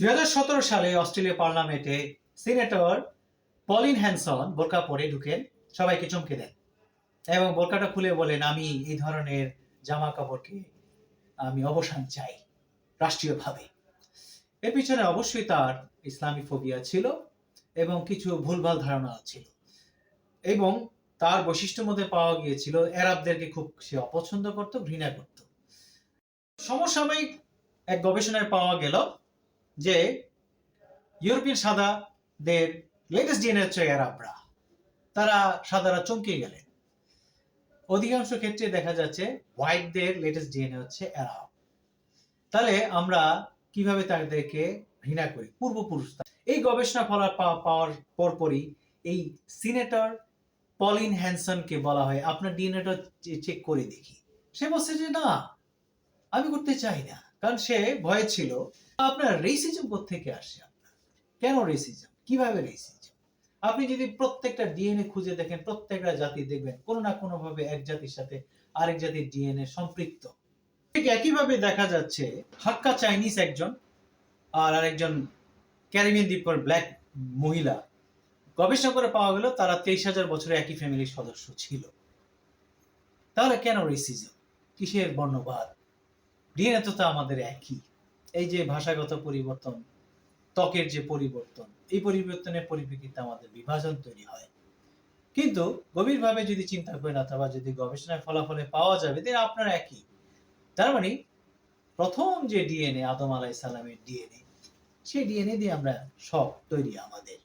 দুই হাজার সতেরো সালে অস্ট্রেলিয়া পার্লামেন্টে সিনেটর পলিন হ্যানসন বোরকা পরে ঢুকেন। সবাইকে চমকে দেন। এবং বোরকাটা খুলে বলেন, আমি এই ধরনের জামা কাপড়কে আমি অবসান চাই, রাষ্ট্রীয়ভাবে। এর পিছনে অবশ্যই তার ইসলামী ফোবিয়া ছিল এবং কিছু ভুলভাল ধারণা ছিল। এবং তার বৈশিষ্ট্যের মধ্যে পাওয়া গিয়েছিল এরাবদেরকে খুব সে অপছন্দ করত, ঘৃণা করত। সমসাময়িক এক গবেষণায় পাওয়া গেল যে ইউরোপিয়ান সাদাদের লেটেস্ট ডিএনএ হচ্ছে অ্যারাবরা। তারা সাদারা চমকে গেলেন। অধিকাংশ ক্ষেত্রে দেখা যাচ্ছে হোয়াইটদের লেটেস্ট ডিএনএ হচ্ছে অ্যারাব। তাহলে আমরা কীভাবে তাদেরকে ঘৃণা করি? পূর্বপুরুষ এই গবেষণা ফলা পাওয়ার পরপরই এই সিনেটর পলিন হ্যানসনকে বলা হয়। আপনার ডিএনএটা চেক করে দেখি। সে বলছে যে, না, আমি করতে চাই না। কারণ সে ভয়ে ছিল আপনার রেসিজম থেকে আসে কেন রেসিজম কীভাবে রেসিজম আপনি যদি প্রত্যেকটা ডিএনএ খুঁজে দেখেন, প্রত্যেকটা জাতি দেখবেন, কোনো না কোনো ভাবে এক জাতির সাথে আরেক জাতির ডিএনএ সম্পৃক্ত। ঠিক একইভাবে দেখা যাচ্ছে, হাক্কা চাইনিজ একজন আর আরেকজন ক্যারিবিয়ান দ্বীপকর ব্ল্যাক মহিলা। গবেষণা করে পাওয়া গেল, তারা তেইশ হাজার বছরে একই ফ্যামিলির সদস্য ছিল। তাহলে কেন রেসিজম কিসের বর্ণবাদ? ডিএনএ তো আমাদের একই। এই যে ভাষাগত পরিবর্তন, ত্বকের যে পরিবর্তন, এই পরিবর্তনের পরিপ্রেক্ষিতে আমাদের বিভাজন তৈরি হয়। কিন্তু গভীরভাবে যদি চিন্তা করেন অথবা যদি গবেষণার ফলাফলে পাওয়া যাবে যে আপনার একই। তার মানে প্রথম যে ডিএনএ আদম আলাই সালামের ডিএনএ সেই ডিএনএ দিয়ে আমরা সব তৈরি আমাদের।